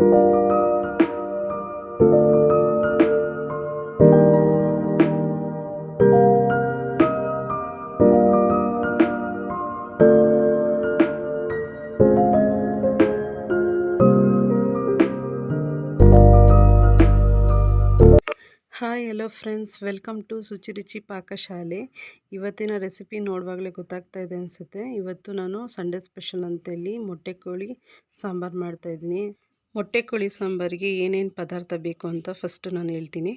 Hi hello friends welcome to Shuchi Ruchi Pakashale ಇವತ್ತಿನ recipe ನೋಡುವಾಗಲೇ ಗೊತ್ತಾಗ್ತಾ ಇದೆ ಅನಿಸುತ್ತೆ. ಇವತ್ತು ನಾನು ಸಂಡೇ ಸ್ಪೆಷಲ್ ಅಂತೇಳಿ ಮೊಟ್ಟೆ ಕೋಳಿ ಸಾಂಬಾರು ಮಾಡ್ತಾಯಿದ್ದೀನಿ ಮೊಟ್ಟೆ ಕೋಳಿ ಸಾಂಬಾರಿಗೆ ಏನೇನು ಪದಾರ್ಥ ಬೇಕು ಅಂತ ಫಸ್ಟು ನಾನು ಹೇಳ್ತೀನಿ.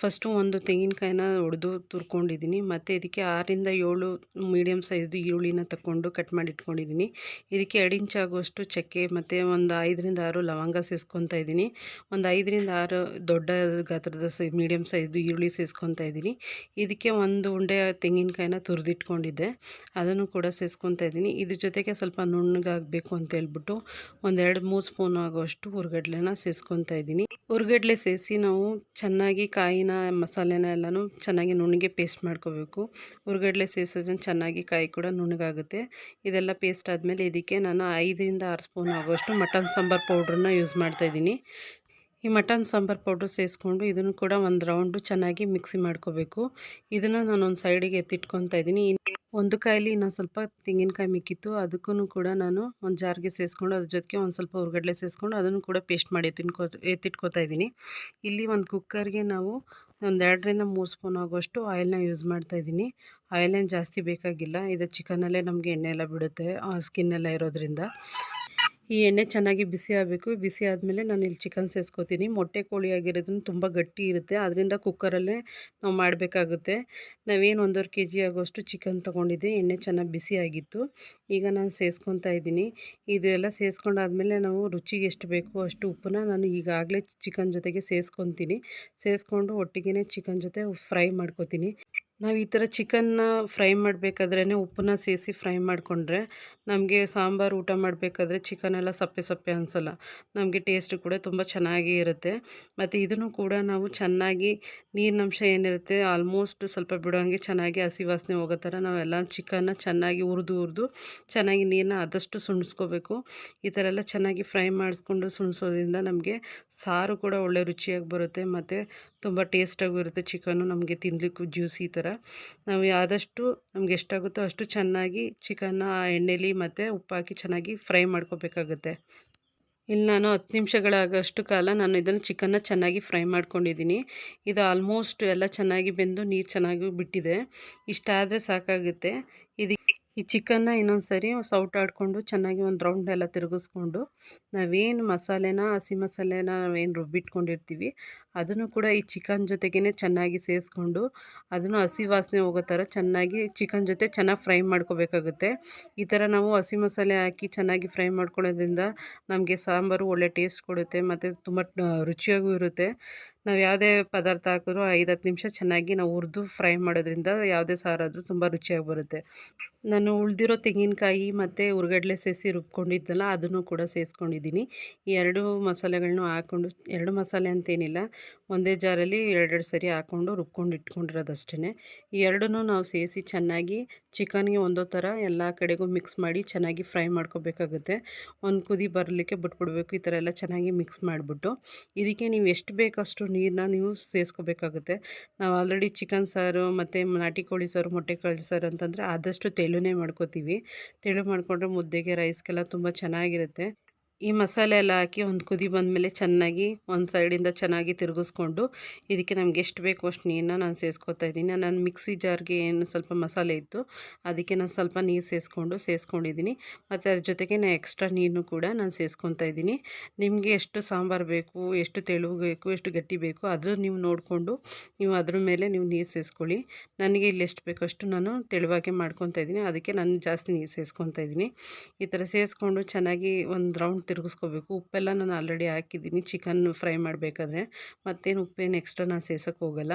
ಫಸ್ಟು ಒಂದು ತೆಂಗಿನಕಾಯಿನ ಹೊಡೆದು ತುರ್ಕೊಂಡಿದ್ದೀನಿ ಮತ್ತು ಇದಕ್ಕೆ ಆರರಿಂದ ಏಳು ಮೀಡಿಯಮ್ ಸೈಜ್ದು ಈರುಳ್ಳಿನ ತಗೊಂಡು ಕಟ್ ಮಾಡಿ ಇಟ್ಕೊಂಡಿದ್ದೀನಿ ಇದಕ್ಕೆ ಎರಡು ಇಂಚ್ ಆಗುವಷ್ಟು ಚಕ್ಕೆ, ಮತ್ತು ಒಂದು ಐದರಿಂದ ಆರು ಲವಂಗ ಸೇಸ್ಕೊತಾ ಇದ್ದೀನಿ ಒಂದು ಐದರಿಂದ ಆರು ದೊಡ್ಡ ಗಾತ್ರದ ಸೈ ಮೀಡಿಯಮ್ ಸೈಜ್ದು ಈರುಳ್ಳಿ ಸೇಸ್ಕೊತಾ ಇದ್ದೀನಿ ಇದಕ್ಕೆ ಒಂದು ಉಂಡೆ ತೆಂಗಿನಕಾಯಿನ ತುರಿದಿಟ್ಕೊಂಡಿದ್ದೆ. ಅದನ್ನು ಕೂಡ ಸೇಸ್ಕೊತಾ ಇದ್ದೀನಿ ಇದ್ರ ಜೊತೆಗೆ ಸ್ವಲ್ಪ ನುಣ್ಣಗಾಗಬೇಕು ಅಂತ ಹೇಳ್ಬಿಟ್ಟು ಒಂದೆರಡು ಮೂರು ಸ್ಪೂನ್ ಆಗುವಷ್ಟು ಹುರ್ಗಡ್ಲೆನ ಸೇರಿಸ್ಕೊತಾ ಇದ್ದೀನಿ. ಹುರ್ಗಡ್ಲೆ ಸೇರಿಸಿ ನಾವು ಚೆನ್ನಾಗಿ ಕಾಯಿನ ಮಸಾಲೆನ ಎಲ್ಲನೂ ಚೆನ್ನಾಗಿ ನುಣ್ಣಗೆ ಪೇಸ್ಟ್ ಮಾಡ್ಕೋಬೇಕು. ಹುರ್ಗಡ್ಲೆ ಸೇರಿಸೋದ್ರಿಂದ ಚೆನ್ನಾಗಿ ಕಾಯಿ ಕೂಡ ನುಣ್ಣಗಾಗುತ್ತೆ. ಇದೆಲ್ಲ ಪೇಸ್ಟ್ ಆದಮೇಲೆ ಇದಕ್ಕೆ ನಾನು ಐದರಿಂದ ಆರು ಸ್ಪೂನ್ ಆಗುವಷ್ಟು ಮಟನ್ ಸಾಂಬಾರು ಪೌಡ್ರನ್ನ ಯೂಸ್ ಮಾಡ್ತಾಯಿದ್ದೀನಿ ಈ ಮಟನ್ ಸಾಂಬಾರು ಪೌಡ್ರ್ ಸೇರಿಸ್ಕೊಂಡು ಇದನ್ನು ಕೂಡ ಒಂದು ರೌಂಡು ಚೆನ್ನಾಗಿ ಮಿಕ್ಸಿ ಮಾಡ್ಕೋಬೇಕು. ಇದನ್ನು ನಾನು ಒಂದು ಸೈಡಿಗೆ ಎತ್ತಿಟ್ಕೊತಾ ಇದ್ದೀನಿ. ಒಂದು ಕಾಯಲ್ಲಿ ಇನ್ನೊಂದು ಸ್ವಲ್ಪ ತೆಂಗಿನಕಾಯಿ ಮಿಕ್ಕಿತ್ತು ಅದಕ್ಕೂ ಕೂಡ ನಾನು ಒಂದು ಜಾರ್ಗೆ ಸೇರಿಸ್ಕೊಂಡು ಅದ್ರ ಜೊತೆಗೆ ಒಂದು ಸ್ವಲ್ಪ ಹುರ್ಗಡ್ಲೆ ಸೇರಿಸ್ಕೊಂಡು ಅದನ್ನು ಕೂಡ ಪೇಸ್ಟ್ ಮಾಡಿ ತಿನ್ಕೊ, ಎತ್ತಿಟ್ಕೋತಾ ಇದ್ದೀನಿ. ಇಲ್ಲಿ ಒಂದು ಕುಕ್ಕರ್ಗೆ ನಾವು ಒಂದು ಎರಡರಿಂದ ಮೂರು ಸ್ಪೂನ್ ಆಗೋಷ್ಟು ಆಯಿಲ್ನ ಯೂಸ್ ಮಾಡ್ತಾ ಇದ್ದೀನಿ. ಆಯಿಲೇನು ಜಾಸ್ತಿ ಬೇಕಾಗಿಲ್ಲ, ಇದು ಚಿಕನಲ್ಲೇ ನಮಗೆ ಎಣ್ಣೆ ಎಲ್ಲ ಬಿಡುತ್ತೆ ಸ್ಕಿನ್ನೆಲ್ಲ ಇರೋದ್ರಿಂದ. ಈ ಎಣ್ಣೆ ಚೆನ್ನಾಗಿ ಬಿಸಿ ಆಗಬೇಕು. ಬಿಸಿ ಆದಮೇಲೆ ನಾನು ಇಲ್ಲಿ ಚಿಕನ್ ಸೇರಿಸ್ಕೋತೀನಿ ಮೊಟ್ಟೆ ಕೋಳಿ ಆಗಿರೋದನ್ನು ತುಂಬ ಗಟ್ಟಿ ಇರುತ್ತೆ. ಅದರಿಂದ ಕುಕ್ಕರಲ್ಲೇ ನಾವು ಮಾಡಬೇಕಾಗುತ್ತೆ. ನಾವೇನು ಒಂದೂವರೆ ಕೆ ಜಿ ಆಗೋಷ್ಟು ಚಿಕನ್ ತೊಗೊಂಡಿದ್ದೆ. ಎಣ್ಣೆ ಚೆನ್ನಾಗಿ ಬಿಸಿ ಆಗಿತ್ತು. ಈಗ ನಾನು ಸೇರಿಸ್ಕೊತಾ ಇದ್ದೀನಿ. ಇದೆಲ್ಲ ಸೇರಿಸ್ಕೊಂಡಾದ್ಮೇಲೆ ನಾವು ರುಚಿಗೆ ಎಷ್ಟು ಬೇಕು ಅಷ್ಟು ಉಪ್ಪನ್ನ ನಾನು ಈಗಾಗಲೇ ಚಿಕನ್ ಜೊತೆಗೆ ಸೇರಿಸ್ಕೊತೀನಿ ಸೇರಿಸ್ಕೊಂಡು ಒಟ್ಟಿಗೆ ಚಿಕನ್ ಜೊತೆ ಫ್ರೈ ಮಾಡ್ಕೊತೀನಿ. ನಾವು ಈ ಥರ ಚಿಕನ್ನ ಫ್ರೈ ಮಾಡಬೇಕಾದ್ರೇ ಉಪ್ಪನ್ನ ಸೇರಿಸಿ ಫ್ರೈ ಮಾಡಿಕೊಂಡ್ರೆ ನಮಗೆ ಸಾಂಬಾರು ಊಟ ಮಾಡಬೇಕಾದ್ರೆ ಚಿಕನೆಲ್ಲ ಸಪ್ಪೆ ಸಪ್ಪೆ ಅನಿಸಲ್ಲ. ನಮಗೆ ಟೇಸ್ಟ್ ಕೂಡ ತುಂಬ ಚೆನ್ನಾಗಿ ಇರುತ್ತೆ. ಮತ್ತು ಇದನ್ನು ಕೂಡ ನಾವು ಚೆನ್ನಾಗಿ ನೀರಿನಂಶ ಏನಿರುತ್ತೆ ಆಲ್ಮೋಸ್ಟ್ ಸ್ವಲ್ಪ ಬಿಡೋಂಗೆ ಚೆನ್ನಾಗಿ ಹಸಿ ವಾಸನೆ ಹೋಗೋ ಥರ ನಾವೆಲ್ಲ ಚಿಕನ್ನ ಚೆನ್ನಾಗಿ ಹುರಿದು ಹುರಿದು ಚೆನ್ನಾಗಿ ನೀರನ್ನ ಆದಷ್ಟು ಸುಣಿಸ್ಕೋಬೇಕು. ಈ ಥರ ಎಲ್ಲ ಚೆನ್ನಾಗಿ ಫ್ರೈ ಮಾಡಿಸ್ಕೊಂಡು ಸುಣಿಸೋದ್ರಿಂದ ನಮಗೆ ಸಾರು ಕೂಡ ಒಳ್ಳೆ ರುಚಿಯಾಗಿ ಬರುತ್ತೆ. ಮತ್ತು ತುಂಬ ಟೇಸ್ಟಾಗೂ ಇರುತ್ತೆ ಚಿಕನ್ನು ನಮಗೆ ತಿನ್ನಲಿಕ್ಕೂ ಜ್ಯೂಸಿ ಥರ ನಾವು ಆದಷ್ಟು ನಮ್ಗೆ ಎಷ್ಟಾಗುತ್ತೋ ಅಷ್ಟು ಚೆನ್ನಾಗಿ ಚಿಕನ್ನ, ಎಣ್ಣೆಲಿ ಮತ್ತು ಉಪ್ಪು ಹಾಕಿ ಚೆನ್ನಾಗಿ ಫ್ರೈ ಮಾಡ್ಕೋಬೇಕಾಗುತ್ತೆ. ಇಲ್ಲಿ ನಾನು ಹತ್ತು ನಿಮಿಷಗಳಾಗಷ್ಟು ಕಾಲ ನಾನು ಇದನ್ನು ಚಿಕನ್ನ ಚೆನ್ನಾಗಿ ಫ್ರೈ ಮಾಡ್ಕೊಂಡಿದ್ದೀನಿ. ಇದು ಆಲ್ಮೋಸ್ಟ್ ಎಲ್ಲ ಚೆನ್ನಾಗಿ ಬೆಂದು ನೀರು ಚೆನ್ನಾಗಿ ಬಿಟ್ಟಿದೆ. ಇಷ್ಟಾದರೆ ಸಾಕಾಗುತ್ತೆ. ಇದು ಈ ಚಿಕನ್ನ ಇನ್ನೊಂದು ಸರಿ ಸೌಟ್ ಆಡಿಕೊಂಡು ಚೆನ್ನಾಗಿ ಒಂದು ರೌಂಡ್ ಎಲ್ಲ ತಿರುಗಿಸ್ಕೊಂಡು ನಾವೇನು ಮಸಾಲೆನ, ಹಸಿ ಮಸಾಲೆನ ನಾವೇನು ರುಬ್ಬಿಟ್ಕೊಂಡಿರ್ತೀವಿ, ಅದನ್ನು ಕೂಡ ಈ ಚಿಕನ್ ಜೊತೆಗೇ ಚೆನ್ನಾಗಿ ಸೇರಿಸ್ಕೊಂಡು ಅದನ್ನು ಹಸಿ ವಾಸನೆ ಹೋಗೋ ಥರ ಚೆನ್ನಾಗಿ ಚಿಕನ್ ಜೊತೆ ಚೆನ್ನಾಗಿ ಫ್ರೈ ಮಾಡ್ಕೋಬೇಕಾಗುತ್ತೆ. ಈ ಥರ ನಾವು ಹಸಿ ಮಸಾಲೆ ಹಾಕಿ ಚೆನ್ನಾಗಿ ಫ್ರೈ ಮಾಡ್ಕೊಳ್ಳೋದ್ರಿಂದ ನಮಗೆ ಸಾಂಬಾರು ಒಳ್ಳೆ ಟೇಸ್ಟ್ ಕೊಡುತ್ತೆ, ಮತ್ತು ತುಂಬ ರುಚಿಯಾಗೂ ಇರುತ್ತೆ. ನಾವು ಯಾವುದೇ ಪದಾರ್ಥ ಹಾಕಿದ್ರು ಐದು ಹತ್ತು ನಿಮಿಷ ಚೆನ್ನಾಗಿ ನಾವು ಹುರಿದು ಫ್ರೈ ಮಾಡೋದ್ರಿಂದ ಯಾವುದೇ ಸಾರಾದರೂ ತುಂಬ ರುಚಿಯಾಗಿ ಬರುತ್ತೆ. ನಾನು ಉಳಿದಿರೋ ತೆಂಗಿನಕಾಯಿ ಮತ್ತು ಉರ್ಗಡ್ಲೆ ಸೇರಿಸಿ ರುಬ್ಕೊಂಡಿದ್ದಲ್ಲ ಅದನ್ನು ಕೂಡ ಸೇರಿಸ್ಕೊಂಡಿದ್ದೀನಿ ಈ ಎರಡು ಮಸಾಲೆಗಳನ್ನು ಹಾಕ್ಕೊಂಡು ಎರಡು ಮಸಾಲೆ ಅಂತೇನಿಲ್ಲ, ಒಂದೇ ಜಾರಲ್ಲಿ ಎರಡೆರಡು ಸರಿ ಹಾಕ್ಕೊಂಡು ರುಬ್ಕೊಂಡು ಇಟ್ಕೊಂಡಿರೋದಷ್ಟೇ ಈ ಎರಡನ್ನೂ ನಾವು ಸೇರಿಸಿ ಚೆನ್ನಾಗಿ ಚಿಕನ್ಗೆ ಒಂದೋ ಥರ ಎಲ್ಲ ಕಡೆಗೂ ಮಿಕ್ಸ್ ಮಾಡಿ ಚೆನ್ನಾಗಿ ಫ್ರೈ ಮಾಡ್ಕೋಬೇಕಾಗುತ್ತೆ. ಒಂದು ಕುದಿ ಬರಲಿಕ್ಕೆ ಬಿಟ್ಬಿಡ್ಬೇಕು, ಈ ಥರ ಎಲ್ಲ ಚೆನ್ನಾಗಿ ಮಿಕ್ಸ್ ಮಾಡಿಬಿಟ್ಟು. ಇದಕ್ಕೆ ನೀವು ಎಷ್ಟು ಬೇಕಷ್ಟು ನೀರನ್ನ ನೀವು ಸೇರಿಸ್ಕೋಬೇಕಾಗುತ್ತೆ ನಾವು ಆಲ್ರೆಡಿ ಚಿಕನ್ ಸಾರು ಮತ್ತು ನಾಟಿ ಕೋಳಿ ಸಾರು, ಮೊಟ್ಟೆ ಕೋಳಿ ಸಾರು ಅಂತಂದರೆ ಆದಷ್ಟು ತೆಳುನೇ ಮಾಡ್ಕೋತೀವಿ. ತೆಳು ಮಾಡಿಕೊಂಡ್ರೆ ಮುದ್ದೆಗೆ ರೈಸ್ಗೆಲ್ಲ ತುಂಬ ಚೆನ್ನಾಗಿರುತ್ತೆ. ಈ ಮಸಾಲೆ ಎಲ್ಲ ಹಾಕಿ ಒಂದು ಕುದಿ ಬಂದಮೇಲೆ ಚೆನ್ನಾಗಿ ಒಂದು ಸೈಡಿಂದ ಚೆನ್ನಾಗಿ ತಿರುಗಿಸ್ಕೊಂಡು ಇದಕ್ಕೆ ನಮ್ಗೆ ಎಷ್ಟು ಬೇಕು ಅಷ್ಟು ನೀರನ್ನ ನಾನು ಸೇರಿಸ್ಕೊತಾ ಇದ್ದೀನಿ. ನಾನು ಮಿಕ್ಸಿ ಜಾರ್ಗೆ ಏನು ಸ್ವಲ್ಪ ಮಸಾಲೆ ಇತ್ತು, ಅದಕ್ಕೆ ನಾನು ಸ್ವಲ್ಪ ನೀರು ಸೇರಿಸ್ಕೊಂಡು ಸೇರಿಸ್ಕೊಂಡಿದ್ದೀನಿ ಮತ್ತು ಅದ್ರ ಜೊತೆಗೆ ನಾನು ಎಕ್ಸ್ಟ್ರಾ ನೀರನ್ನು ಕೂಡ ನಾನು ಸೇರಿಸ್ಕೊತಾ ಇದ್ದೀನಿ. ನಿಮಗೆ ಎಷ್ಟು ಸಾಂಬಾರು ಬೇಕು, ಎಷ್ಟು ತೆಳುವು ಬೇಕು, ಎಷ್ಟು ಗಟ್ಟಿ ಬೇಕು ಅದ್ರ ನೀವು ನೋಡಿಕೊಂಡು ನೀವು ಅದ್ರ ಮೇಲೆ ನೀವು ನೀರು ಸೇರಿಸ್ಕೊಳ್ಳಿ ನನಗೆ ಇಲ್ಲಿ ಎಷ್ಟು ಬೇಕೋ ಅಷ್ಟು ನಾನು ತೆಳುವಾಗೆ ಮಾಡ್ಕೊತಾ ಇದ್ದೀನಿ. ಅದಕ್ಕೆ ನಾನು ಜಾಸ್ತಿ ನೀರು ಸೇರಿಸ್ಕೊತಾ ಇದ್ದೀನಿ. ಈ ಥರ ಸೇರಿಸ್ಕೊಂಡು ಚೆನ್ನಾಗಿ ಒಂದು ರೌಂಡ್ ತಿರುಗಿಸ್ಕೋಬೇಕು. ಉಪ್ಪೆಲ್ಲ ನಾನು ಆಲ್ರೆಡಿ ಹಾಕಿದ್ದೀನಿ. ಚಿಕನ್ ಫ್ರೈ ಮಾಡಬೇಕಾದ್ರೆ. ಮತ್ತೇನು ಉಪ್ಪೇನು ಎಕ್ಸ್ಟ್ರಾ ನಾನು ಸೇರ್ಸೋಕ್ಕೆ ಹೋಗಲ್ಲ.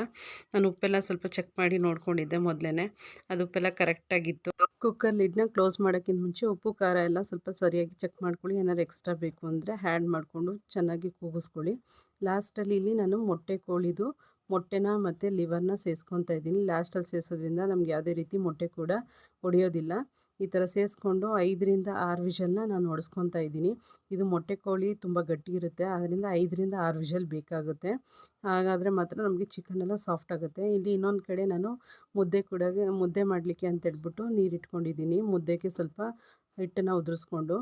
ನಾನು ಉಪ್ಪೆಲ್ಲ ಸ್ವಲ್ಪ ಚೆಕ್ ಮಾಡಿ ನೋಡ್ಕೊಂಡಿದ್ದೆ ಮೊದಲೇ ಅದು ಉಪ್ಪೆಲ್ಲ ಕರೆಕ್ಟಾಗಿತ್ತು ಕುಕ್ಕರ್ ಲಿಡ್ನ ಕ್ಲೋಸ್ ಮಾಡೋಕ್ಕಿಂತ ಮುಂಚೆ ಉಪ್ಪು, ಖಾರ ಎಲ್ಲ ಸ್ವಲ್ಪ ಸರಿಯಾಗಿ ಚೆಕ್ ಮಾಡ್ಕೊಳ್ಳಿ. ಏನಾದ್ರು ಎಕ್ಸ್ಟ್ರಾ ಬೇಕು ಅಂದರೆ ಹ್ಯಾಡ್ ಮಾಡಿಕೊಂಡು ಚೆನ್ನಾಗಿ ಕೂಗಿಸ್ಕೊಳ್ಳಿ. ಲಾಸ್ಟಲ್ಲಿ ಇಲ್ಲಿ ನಾನು ಮೊಟ್ಟೆ ಕೋಳಿದು ಮೊಟ್ಟೆನ ಮತ್ತು ಲಿವರ್ನ ಸೇರಿಸ್ಕೊತಾ ಇದ್ದೀನಿ. ಲಾಸ್ಟಲ್ಲಿ ಸೇರಿಸೋದ್ರಿಂದ ನಮ್ಗೆ ಯಾವುದೇ ರೀತಿ ಮೊಟ್ಟೆ ಕೂಡ ಹೊಡೆಯೋದಿಲ್ಲ. ಈ ಥರ ಸೇರಿಸ್ಕೊಂಡು ಐದರಿಂದ ಆರು ವಿಷಲ್ನ ನಾನು ಹೊಡೆಸ್ಕೊತಾ ಇದ್ದೀನಿ. ಇದು ಮೊಟ್ಟೆ ಕೋಳಿ ತುಂಬ ಗಟ್ಟಿ ಇರುತ್ತೆ. ಆದ್ದರಿಂದ ಐದರಿಂದ ಆರು ವಿಷಲ್ ಬೇಕಾಗುತ್ತೆ. ಹಾಗಾದರೆ ಮಾತ್ರ ನಮಗೆ ಚಿಕನ್ ಎಲ್ಲ ಸಾಫ್ಟ್ ಆಗುತ್ತೆ. ಇಲ್ಲಿ ಇನ್ನೊಂದು ಕಡೆ ನಾನು ಮುದ್ದೆ ಕೂಡ ಮುದ್ದೆ ಮಾಡಲಿಕ್ಕೆ ಅಂತ ಹೇಳ್ಬಿಟ್ಟು ನೀರು ಇಟ್ಕೊಂಡಿದ್ದೀನಿ ಮುದ್ದೆಗೆ ಸ್ವಲ್ಪ ಹಿಟ್ಟನ್ನು ಉದುರಿಸ್ಕೊಂಡು.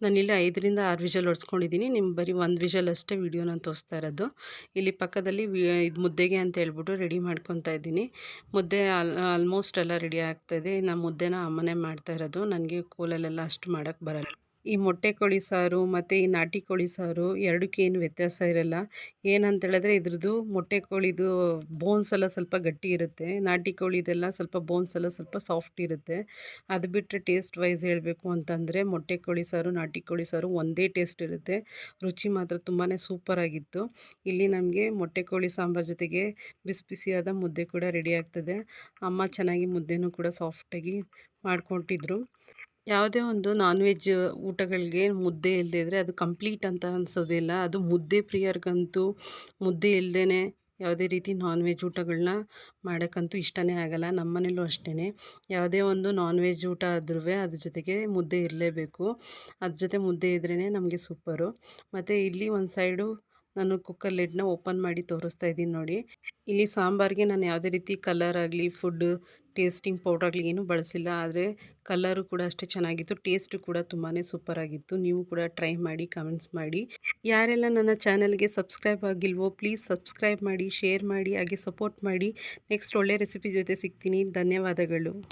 ನಾನಿಲ್ಲಿ ಐದರಿಂದ ಆರು ವಿಷಲ್ ಹೊಡ್ಸ್ಕೊಂಡಿದ್ದೀನಿ ನಿಮ್ಮ ಬರೀ ಒಂದು ವಿಷಲ್ ಅಷ್ಟೇ ವೀಡಿಯೋನ ತೋರಿಸ್ತಾ ಇರೋದು. ಇಲ್ಲಿ ಪಕ್ಕದಲ್ಲಿ ಇದು ಮುದ್ದೆಗೆ ಅಂತ ಹೇಳ್ಬಿಟ್ಟು ರೆಡಿ ಮಾಡ್ಕೊತಾ ಇದ್ದೀನಿ. ಮುದ್ದೆ ಆಲ್ ಆಲ್ಮೋಸ್ಟ್ ಎಲ್ಲ ರೆಡಿ ಆಗ್ತಾಯಿದೆ ನಾನು ಮುದ್ದೆನ ಅಮ್ಮನೇ ಮಾಡ್ತಾ ಇರೋದು. ನನಗೆ ಕೋಲಲ್ಲೆಲ್ಲ ಅಷ್ಟು ಮಾಡೋಕ್ಕೆ ಬರಲ್ಲ. ಈ ಮೊಟ್ಟೆ ಕೋಳಿ ಸಾರು ಮತ್ತು ಈ ನಾಟಿ ಕೋಳಿ ಸಾರು ಎರಡಕ್ಕೆ ಏನು ವ್ಯತ್ಯಾಸ ಇರಲ್ಲ. ಏನಂತ ಹೇಳಿದ್ರೆ ಇದ್ರದ್ದು ಮೊಟ್ಟೆ ಕೋಳಿದು ಬೋನ್ಸ್ ಎಲ್ಲ ಸ್ವಲ್ಪ ಗಟ್ಟಿ ಇರುತ್ತೆ. ನಾಟಿ ಕೋಳಿದೆಲ್ಲ ಸ್ವಲ್ಪ ಬೋನ್ಸ್ ಎಲ್ಲ ಸ್ವಲ್ಪ ಸಾಫ್ಟ್ ಇರುತ್ತೆ. ಅದು ಬಿಟ್ಟರೆ ಟೇಸ್ಟ್ ವೈಸ್ ಹೇಳಬೇಕು ಅಂತಂದರೆ ಮೊಟ್ಟೆ ಕೋಳಿ ಸಾರು, ನಾಟಿ ಕೋಳಿ ಸಾರು ಒಂದೇ ಟೇಸ್ಟ್ ಇರುತ್ತೆ. ರುಚಿ ಮಾತ್ರ ತುಂಬಾ ಸೂಪರಾಗಿತ್ತು ಇಲ್ಲಿ ನಮಗೆ ಮೊಟ್ಟೆ ಕೋಳಿ ಸಾಂಬಾರು ಜೊತೆಗೆ ಬಿಸಿ ಬಿಸಿಯಾದ ಮುದ್ದೆ ಕೂಡ ರೆಡಿ ಆಗ್ತದೆ. ಅಮ್ಮ ಚೆನ್ನಾಗಿ ಮುದ್ದೆನೂ ಕೂಡ ಸಾಫ್ಟಾಗಿ ಮಾಡಿಕೊಟ್ಟಿದ್ರು. ಯಾವುದೇ ಒಂದು ನಾನ್ ವೆಜ್ ಊಟಗಳಿಗೆ ಮುದ್ದೆ ಇಲ್ಲದೇ ಇದ್ದರೆ ಅದು ಕಂಪ್ಲೀಟ್ ಅಂತ ಅನ್ಸೋದಿಲ್ಲ. ಅದು ಮುದ್ದೆ ಪ್ರಿಯರಿಗಂತೂ ಮುದ್ದೆ ಇಲ್ಲದೇ ಯಾವುದೇ ರೀತಿ ನಾನ್ ವೆಜ್ ಊಟಗಳನ್ನ ಮಾಡೋಕ್ಕಂತೂ ಇಷ್ಟವೇ ಆಗೋಲ್ಲ. ನಮ್ಮ ಮನೇಲೂ ಅಷ್ಟೇ ಯಾವುದೇ ಒಂದು ನಾನ್ ವೆಜ್ ಊಟ ಆದ್ರೂ ಅದ್ರ ಜೊತೆಗೆ ಮುದ್ದೆ ಇರಲೇಬೇಕು. ಅದ್ರ ಜೊತೆ ಮುದ್ದೆ ಇದ್ರೇ ನಮಗೆ ಸೂಪರು ಮತ್ತು ಇಲ್ಲಿ ಒಂದು ಸೈಡು ನಾನು ಕುಕ್ಕರ್ ಲೆಡ್ನ ಓಪನ್ ಮಾಡಿ ತೋರಿಸ್ತಾ ಇದ್ದೀನಿ ನೋಡಿ. ಇಲ್ಲಿ ಸಾಂಬಾರಿಗೆ ನಾನು ಯಾವುದೇ ರೀತಿ ಕಲರ್ ಆಗಲಿ, ಫುಡ್ ಟೇಸ್ಟಿಂಗ್ ಪೌಡರ್ ಆಗಲಿ ಏನೂ ಬಳಸಿಲ್ಲ. ಆದರೆ ಕಲರು ಕೂಡ ಅಷ್ಟೇ ಚೆನ್ನಾಗಿತ್ತು. ಟೇಸ್ಟು ಕೂಡ ತುಂಬಾ ಸೂಪರಾಗಿತ್ತು ನೀವು ಕೂಡ ಟ್ರೈ ಮಾಡಿ, ಕಮೆಂಟ್ಸ್ ಮಾಡಿ. ಯಾರೆಲ್ಲ ನನ್ನ ಚಾನಲ್ಗೆ ಸಬ್ಸ್ಕ್ರೈಬ್ ಆಗಿಲ್ವೋ, ಪ್ಲೀಸ್ ಸಬ್ಸ್ಕ್ರೈಬ್ ಮಾಡಿ, ಶೇರ್ ಮಾಡಿ, ಹಾಗೆ ಸಪೋರ್ಟ್ ಮಾಡಿ. ನೆಕ್ಸ್ಟ್ ಒಳ್ಳೆ ರೆಸಿಪಿ ಜೊತೆ ಸಿಗ್ತೀನಿ. ಧನ್ಯವಾದಗಳು.